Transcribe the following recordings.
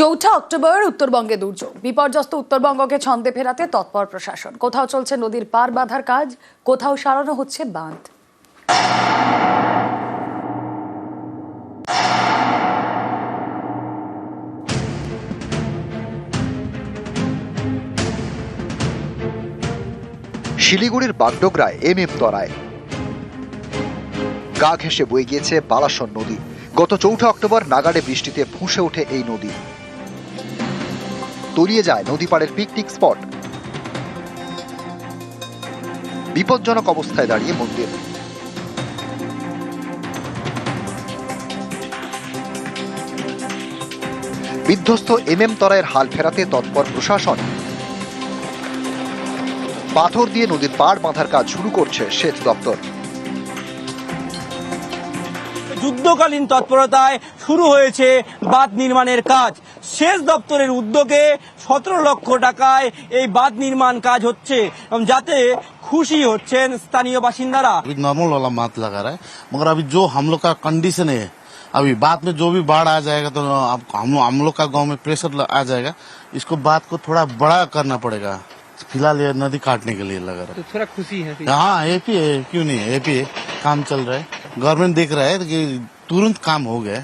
চৌঠা অক্টোবর উত্তরবঙ্গে দুর্যোগ। বিপর্যস্ত উত্তরবঙ্গকে ছন্দে ফেরাতে তৎপর প্রশাসন। কোথাও চলছে নদীর পার বাঁধার কাজ, কোথাও সারানো হচ্ছে বাঁধ। শিলিগুড়ির বাগডোগরায় এম এম তরায়। গা ঘেঁষে বয়ে গিয়েছে বালাসন নদী। গত চৌঠা অক্টোবর নাগাড়ে বৃষ্টিতে ফুঁসে ওঠে এই নদী। তলিয়ে যায় নদী পাড়ের পিকনিক স্পট বিপজ্জনক অবস্থায় দাঁড়িয়ে মন্দির। বিধ্বস্ত এম এম তরায়ের হাল ফেরাতে তৎপর প্রশাসন। পাথর দিয়ে নদীর পাড় বাঁধার কাজ শুরু করছে সেচ দপ্তর। যুদ্ধকালীন তৎপরতায় শুরু হয়েছে বাঁধ নির্মাণের কাজ সেচ দপ্তরের উদ্যোগে সতেরো লক্ষ টাকায় এই বাঁধ নির্মাণ কাজ হচ্ছে এবং যাতে খুশি হচ্ছেন স্থানীয় বাসিন্দারা अभी नॉर्मल वाला मात लगा रहा है मगर अभी जो हम लोग का कंडीशन है अभी बाद में जो भी बाढ़ आ जाएगा तो अब हम हम लोग का गांव में प्रेशर आ जाएगा इसको बात को थोड़ा बड़ा करना पड़ेगा फिलहाल ये नदी काटने के लिए लगा रहा तो थोड़ा खुशी है है हाँ एपी है क्यों नहीं एपी है काम चल रहा है গভর্নমেন্ট দেখ রা তুরন্ত কাম হো গে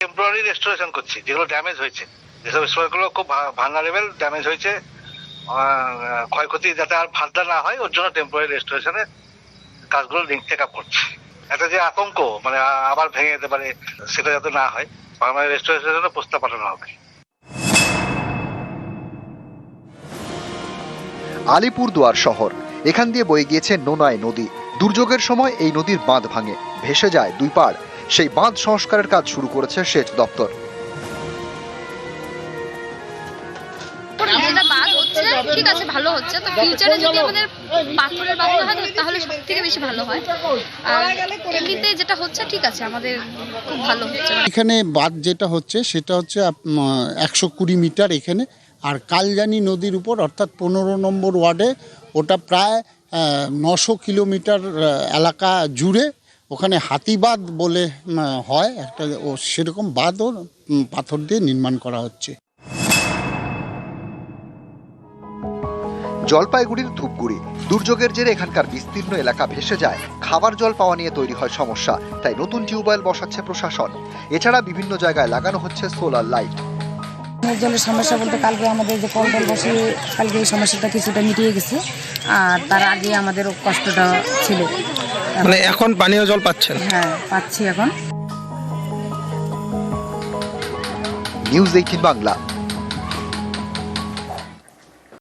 টেম্পোরারি রেস্টোরেশন করছি যেগুলো ড্যামেজ হয়েছে যেসব স্টোরগুলো খুব ভালনারেবল ড্যামেজ হয়েছে ক্ষয়ক্ষতি যাতে আর ফার্দার না হয় ওর জন্য টেম্পোরারি রেস্টোরেশনে কাজগুলো লিঙ্ক চেক আপ করছি একটা যে আতঙ্ক মানে আবার ভেঙে যেতে পারে সেটা যাতে না হয় পার্মানেন্ট রেস্টোরেশনের জন্য প্রস্তাব পাঠানো হবে আলিপুরদুয়ার শহর এখান দিয়ে বয়ে গিয়েছে নোনায় নদী। দুর্যোগের সময় এই নদীর বাঁধ ভাঙে ভেসে যায় দুই পাড়। সেই বাঁধ সংস্কারের কাজ শুরু করেছে সেচ দপ্তর। যেটা বাদ ঠিক আছে ভালো হচ্ছে। তো ফিউচারে যদি আমাদের পাথরের বাঁধ হয় তাহলে সব থেকে বেশি ভালো হয়। আর এমনিতে যেটা হচ্ছে ঠিক আছে আমাদের খুব ভালো হচ্ছে। এখানে বাঁধ যেটা হচ্ছে সেটা হচ্ছে একশো কুড়ি মিটার এখানে। আর কালজানি নদীর উপর অর্থাৎ পনেরো নম্বর ওয়ার্ডে ওটা প্রায় নশো কিলোমিটার এলাকা জুড়ে ওখানে হাতিবাঁধ বলে হয়। একটা ও সেরকম বাঁধও পাথর দিয়ে নির্মাণ করা হচ্ছে। জলপাইগুড়ির ধূপগুড়ি। দুর্যোগের জেরে এখানকার বিস্তীর্ণ এলাকা ভেসে যায়। খাবার জল পাওয়া নিয়ে তৈরি হয় সমস্যা। তাই নতুন টিউবওয়েল বসাচ্ছে প্রশাসন। এছাড়া বিভিন্ন জায়গায় লাগানো হচ্ছে সোলার লাইট। জলের সমস্যা বলতে কালকে আমাদের যে কল টল বসে কালকে এই সমস্যাটা কিছুটা মিটিয়ে গেছে। আর তার আগে আমাদের কষ্টটা ছিল। মানে এখন পানীয় জল পাচ্ছেন? হ্যাঁ পাচ্ছি এখন। News eighteen Bangla.